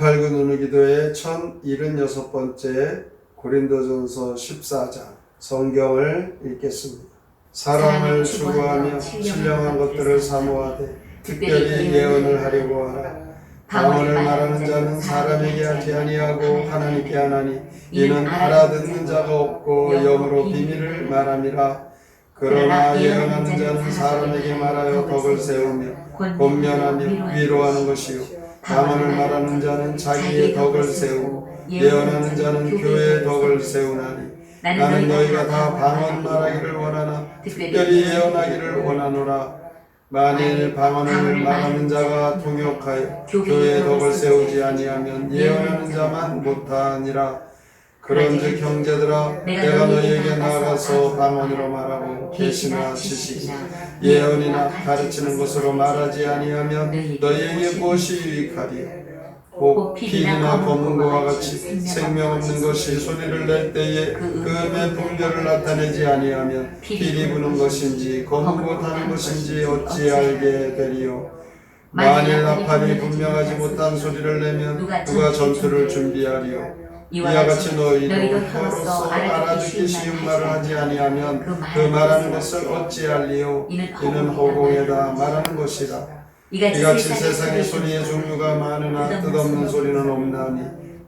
1189 누누기도의 1076번째 고린도전서 14장 성경을 읽겠습니다. 사람을 추구하며 신령한 것들을 사모하되 특별히 예언을 하려고 하라. 방언을 말하는 자는 사람에게 하지 아니하고 하나님께 하나니 이는 알아듣는 자가 없고 영으로 비밀을 말함이라. 그러나 예언하는 자는 사람에게 말하여 덕을 세우며 권면하며 위로하는 것이요 방언을 말하는 자는 자기의 덕을 세우고 예언하는 자는 교회의 덕을 세우나니 나는 너희가 다 방언 말하기를 원하나 특별히 예언하기를 원하노라. 만일 방언을 말하는 자가 통역하여 교회의 덕을 세우지 아니하면 예언하는 자만 못하니라 그런즉 형제들아 내가 너희에게 나아가서 방언으로 말하고 계시나 지식이나. 예언이나 가르치는 것으로 말하지 아니하면 너희에게 무엇이 유익하리요 곧 피리나 검은고와 같이 생명 없는 것이 소리를 낼 때에 그 음의 분별을 나타내지 아니하면 피리 부는 것인지 검은고 타는 것인지 어찌 알게 되리요? 만일 나팔이 분명하지 못한 소리를 내면 누가 전투를 준비하리요 이와 같이 너희도 혀로서 알아듣기 쉬운 말을 하지 아니하면 그 말하는 것을 어찌 알리요? 이는 허공에다 말하는 것이라. 이같이 세상의 소리의 종류가 많으나 뜻없는 소리는 없나니.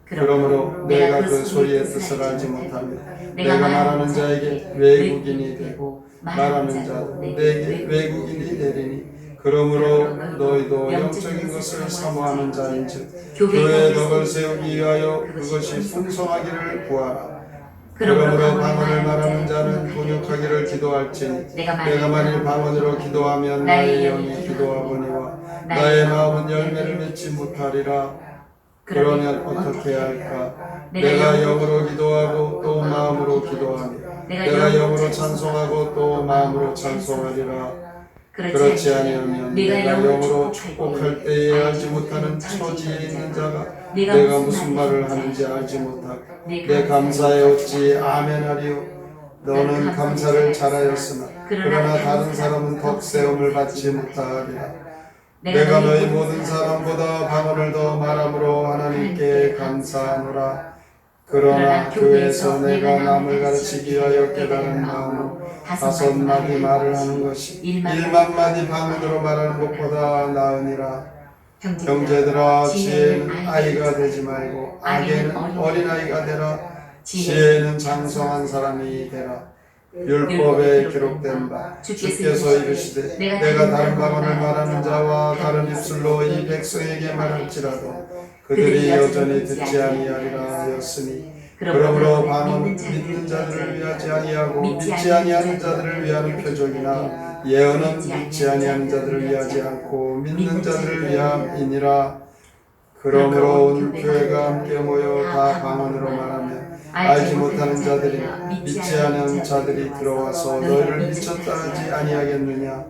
그러므로 내가 그 소리의 뜻을 알지 못하면 내가 말하는 자에게 외국인이 되고 말하는 자도 내게 외국인이 되리니 그러므로 너희도 영적인 것을 사모하는 자인즉 교회의 덕을 세우기 위하여 그것이 풍성하기를 구하라. 그러므로 방언을 말하는 자는 번역하기를 기도할지니 내가 만일 방언으로 기도하면 나의 영이 기도하거니와 나의 마음은 열매를 맺지 못하리라. 그러면 어떻게 할까? 내가 영으로 기도하고 또 마음으로 기도하며 내가 영으로 찬송하고 또 마음으로 찬송하리라 그렇지 아니하면 내가 영으로 축복할 때에 알지 못하는 처지에 있는 자가 내가 무슨 말을 하는지 알지 못하고 내 감사에 어찌 아멘하리요. 너는 감사를 잘하였으나 그러나 다른 사람은 덕세움을 받지 못하리라. 내가 너희 모든 사람보다 방언을 더 말함으로 하나님께 감사하노라 그러나 교회에서 내가 남을 가르치기 위하여 깨달은 마음으로 다섯 마디 말을 하는 것이 일만 마디 방언으로 말하는 것보다 나으니라. 형제들아 지혜는 아이가 되지 말고 악에는 어린아이가 되라. 지혜는 장성한 사람이 되라. 율법에 기록된 바 주께서 이르시되 내가 다른 방언을 말하는 자와 다른 입술로 이 백성에게 말할지라도 그들이 여전히 듣지 아니하리라 하였으니 그러므로 방언 믿는 자들을 위하지 아니하고 믿지 아니하는 자들을 위하는 표적이나 예언은 믿지 아니하는 자들을 위하지 않고 믿는 자들을 위함이니라. 그러므로 온 교회가 함께 모여 다 방언으로 말하면 알지 못하는 자들이 믿지 않은 자들이 들어와서 너희를 미쳤다 하지 아니하겠느냐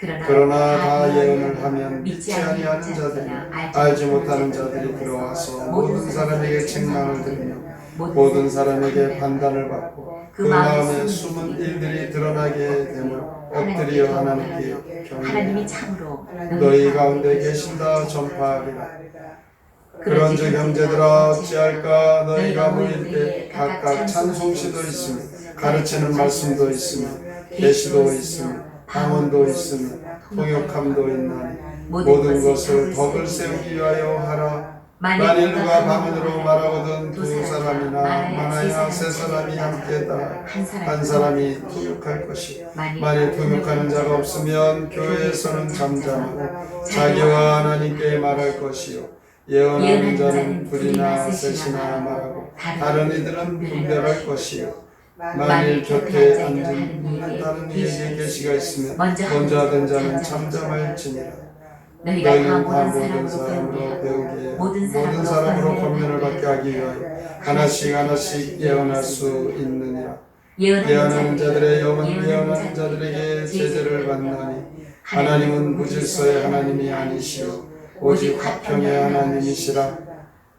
그러나 다 예언을 하면 믿지 아니하는 자들이 알지 못하는 자들이 들어와서 모든 사람에게 책망을 들으며 모든 사람에게 판단을 받고 그 마음에 숨은 일들이 드러나게 되므로 엎드려 하나님께 하나님이 경외하라. 참으로 너희 가운데 계신다. 전파하리라. 그런즉 형제들아 어찌할까? 너희가 모일 때 각각 찬송시도 있으며 가르치는 말씀도 있으며 계시도 있으며 방언도 있으며 통역함도 있나니 모든 것을 덕을 세우기 위하여 하라. 만일 누가 방언으로 말하거든 두 사람이나 많아야 세 사람이 함께다 한 사람이 통역할 것이. 만일 통역하는 자가 없으면 교회에서는 잠잠하고 자기와 하나님께 말할 것이요. 예언하는 자는 불이나 셋이나 말하고 다른 이들은 분별할 것이요 만일 곁에 앉은 다른 이에게 계시가 있으면 먼저 하던 자는 잠잠할지니라. 너희가 너희는 다다 모든 사람으로 배우게 모든 모든 사람으로 권면을 받게 하기 위하여 하나씩 하나씩 예언할 수 있느니라 예언하는 자들의 영은 예언하는 자들에게 제재를 받나니 하나님은 무질서의 하나님이 아니시오 오직 화평의 하나님이시라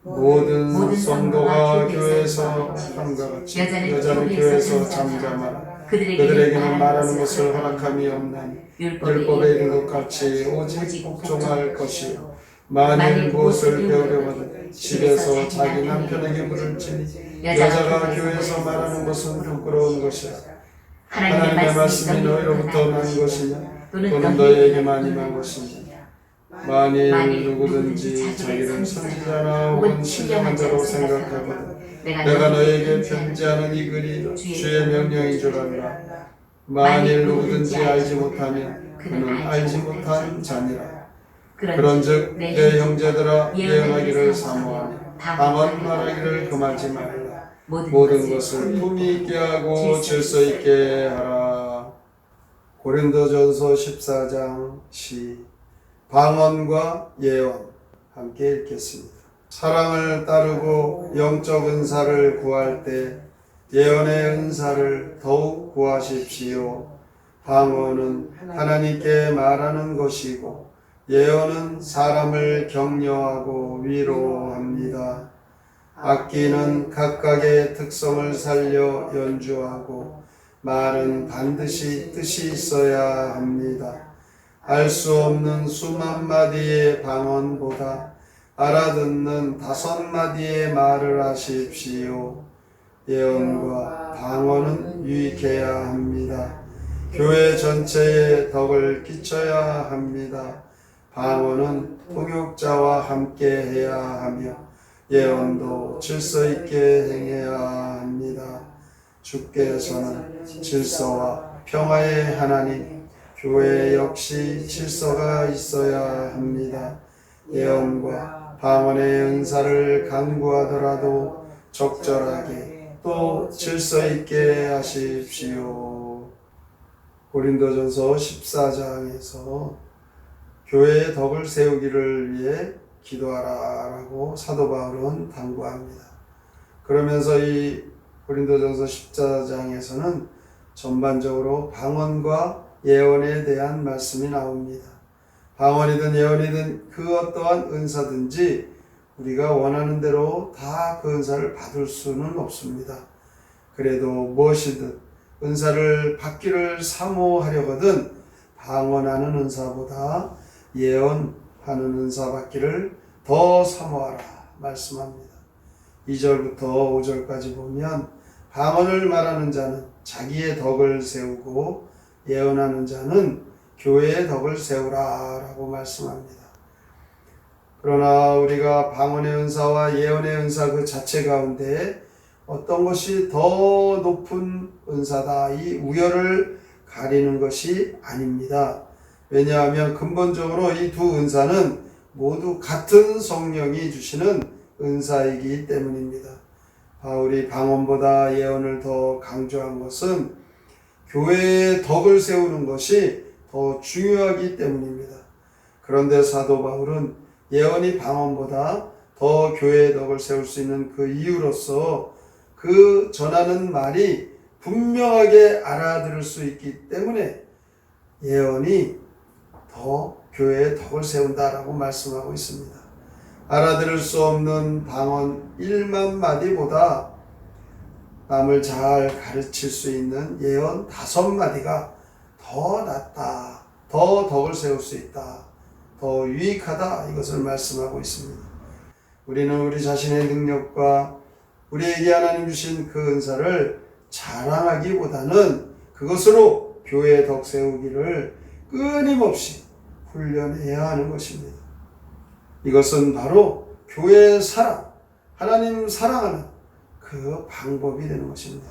모든 성도가 교회에서 함과 같이 여자는 교회에서 잠잠하라. 그들에게는 말하는 것을 허락함이 없나니 율법에 이른 것 같이 오직 복종할 것이요. 만일 무엇을 배우려거든 집에서 자기 남편에게 물을지니 여자가 교회에서 말하는 것은 부끄러운 것이라 하나님의 말씀이 너희로부터 난 것이냐? 또는 너희에게만 임한 것이냐 만일 누구든지 자기를 선지자나 혹은 신령한 자로 생각하거든 내가 너에게 편지하는 이 글이 주의 명령인 줄 알라. 만일 누구든지 알지 못하면 그는 알지 못한 자니라. 그런즉 내 형제들아 예언하기를 사모하며 방언 말하기를 금하지 말라. 모든 것을 품위 있게 하고 질서 있게 하라. 고린도전서 14장 시 방언과 예언 함께 읽겠습니다. 사랑을 따르고 영적 은사를 구할 때 예언의 은사를 더욱 구하십시오. 방언은 하나님께 말하는 것이고 예언은 사람을 격려하고 위로합니다. 악기는 각각의 특성을 살려 연주하고 말은 반드시 뜻이 있어야 합니다. 알 수 없는 수만 마디의 방언보다 알아듣는 다섯 마디의 말을 하십시오. 예언과 방언은 유익해야 합니다. 교회 전체에 덕을 끼쳐야 합니다. 방언은 통역자와 함께 해야 하며 예언도 질서 있게 행해야 합니다. 주께서는 질서와 평화의 하나님, 교회 역시 질서가 있어야 합니다. 예언과 방언의 은사를 강구하더라도 적절하게 또 질서 있게 하십시오. 고린도전서 14장에서 교회의 덕을 세우기를 위해 기도하라라고 사도 바울은 당부합니다. 그러면서 이 고린도전서 14장에서는 전반적으로 방언과 예언에 대한 말씀이 나옵니다. 방언이든 예언이든 그 어떠한 은사든지 우리가 원하는 대로 다 그 은사를 받을 수는 없습니다. 그래도 무엇이든 은사를 받기를 사모하려거든 방언하는 은사보다 예언하는 은사 받기를 더 사모하라 말씀합니다. 2절부터 5절까지 보면 방언을 말하는 자는 자기의 덕을 세우고 예언하는 자는 교회의 덕을 세우라 라고 말씀합니다. 그러나 우리가 방언의 은사와 예언의 은사 그 자체 가운데 어떤 것이 더 높은 은사다 이 우열을 가리는 것이 아닙니다. 왜냐하면 근본적으로 이 두 은사는 모두 같은 성령이 주시는 은사이기 때문입니다. 바울이 방언보다 예언을 더 강조한 것은 교회의 덕을 세우는 것이 더 중요하기 때문입니다. 그런데 사도 바울은 예언이 방언보다 더 교회의 덕을 세울 수 있는 그 이유로서 그 전하는 말이 분명하게 알아들을 수 있기 때문에 예언이 더 교회의 덕을 세운다라고 말씀하고 있습니다. 알아들을 수 없는 방언 1만 마디보다 남을 잘 가르칠 수 있는 예언 다섯 마디가 더 낫다. 더 덕을 세울 수 있다. 더 유익하다. 이것을 말씀하고 있습니다. 우리는 우리 자신의 능력과 우리에게 하나님 주신 그 은사를 자랑하기보다는 그것으로 교회의 덕 세우기를 끊임없이 훈련해야 하는 것입니다. 이것은 바로 교회의 사랑, 하나님 사랑하는 그 방법이 되는 것입니다.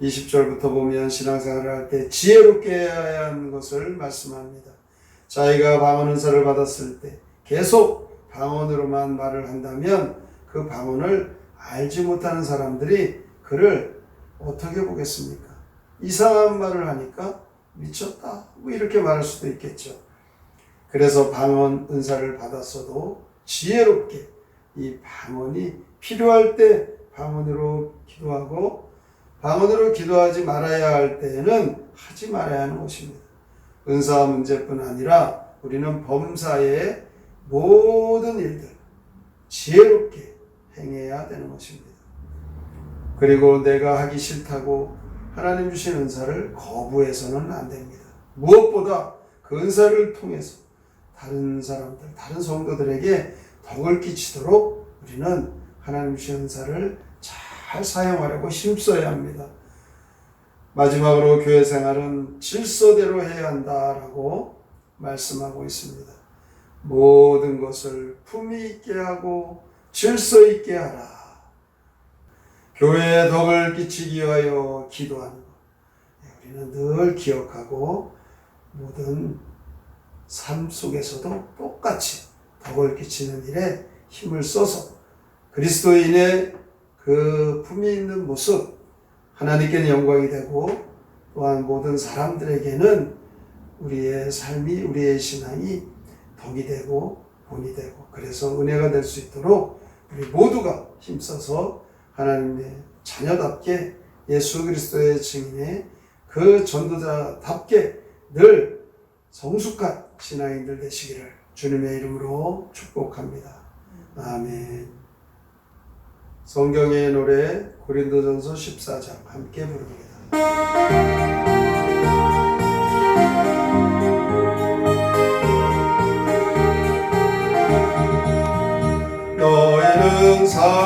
20절부터 보면 신앙생활을 할 때 지혜롭게 해야 하는 것을 말씀합니다. 자기가 방언 은사를 받았을 때 계속 방언으로만 말을 한다면 그 방언을 알지 못하는 사람들이 그를 어떻게 보겠습니까? 이상한 말을 하니까 미쳤다. 뭐 이렇게 말할 수도 있겠죠. 그래서 방언 은사를 받았어도 지혜롭게 이 방언이 필요할 때 방언으로 기도하고 방언으로 기도하지 말아야 할 때에는 하지 말아야 하는 것입니다. 은사 문제뿐 아니라 우리는 범사의 모든 일들 지혜롭게 행해야 되는 것입니다. 그리고 내가 하기 싫다고 하나님 주신 은사를 거부해서는 안 됩니다. 무엇보다 그 은사를 통해서 다른 사람들, 다른 성도들에게 덕을 끼치도록 우리는 하나님 주신 은사를 잘 사용하려고 힘써야 합니다. 마지막으로 교회 생활은 질서대로 해야 한다라고 말씀하고 있습니다. 모든 것을 품위 있게 하고 질서 있게 하라. 교회에 덕을 끼치기 위하여 기도하는 것. 네, 우리는 늘 기억하고 모든 삶 속에서도 똑같이 덕을 끼치는 일에 힘을 써서 그리스도인의 그 품위 있는 모습 하나님께는 영광이 되고 또한 모든 사람들에게는 우리의 삶이 우리의 신앙이 덕이 되고 본이 되고 그래서 은혜가 될 수 있도록 우리 모두가 힘써서 하나님의 자녀답게 예수 그리스도의 증인의 그 전도자답게 늘 성숙한 신앙인들 되시기를 주님의 이름으로 축복합니다. 아멘. 성경의 노래 고린도전서 14장 함께 부릅니다. 사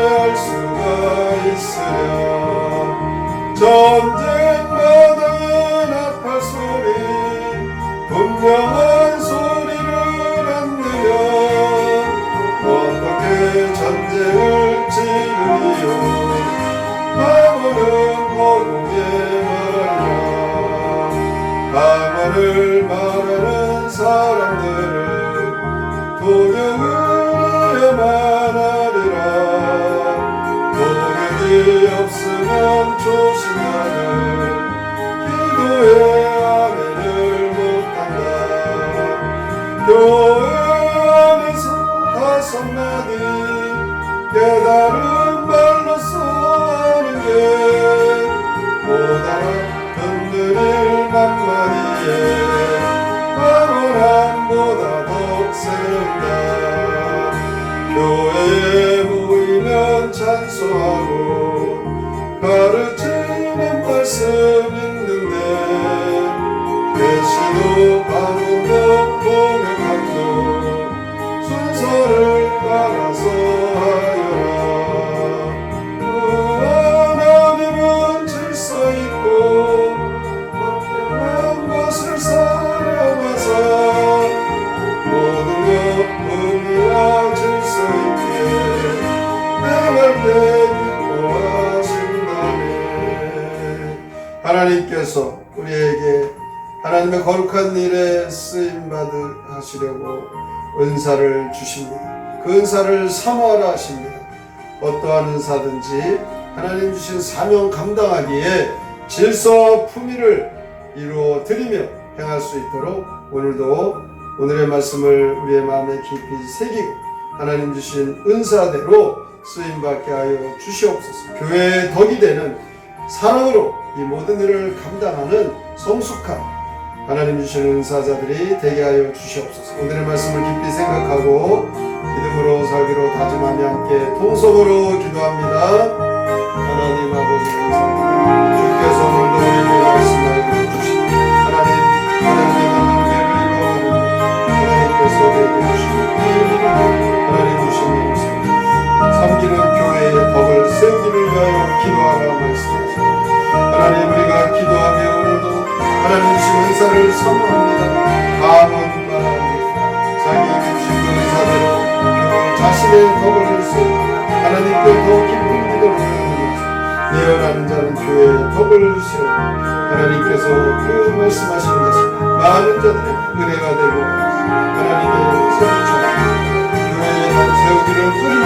알 수가 있으랴 전쟁마당의 나팔 소리 분명한 소리를 안 내면 어떻게 전쟁을 치르리요 방언은 거룩의 말이야 방언을 말하는 사람들은 없으면 조심하는 하나님께서 우리에게 하나님의 거룩한 일에 쓰임 받으 하시려고 은사를 주십니다. 그 은사를 사모하라 하십니다. 어떠한 은사든지 하나님 주신 사명 감당하기에 질서와 품위를 이루어 드리며 행할 수 있도록 오늘도 오늘의 말씀을 우리의 마음에 깊이 새기고 하나님 주신 은사대로 쓰임 받게 하여 주시옵소서. 교회의 덕이 되는 사랑으로 이 모든 일을 감당하는 성숙한 하나님 주신 은사자들이 되게 하여 주시옵소서. 오늘의 말씀을 깊이 생각하고 믿음으로 살기로 다짐하며 함께 통성으로 기도합니다. 하나님 아버지 감사합니다. 주께서 오늘 하나님 주신 은사를 사모합니다. 감원 바랍니다. 자기 주신 그 은사대로 자신의 덕을 세우고 하나님께 더 깊은 기도를 드리는 내 예언하는 자는 교회에 덕을 세우고 하나님께서 그 말씀하시는 것은 많은 자들의 은혜가 되고 하나님의 세우처럼 교회에 난 세우기를 끊임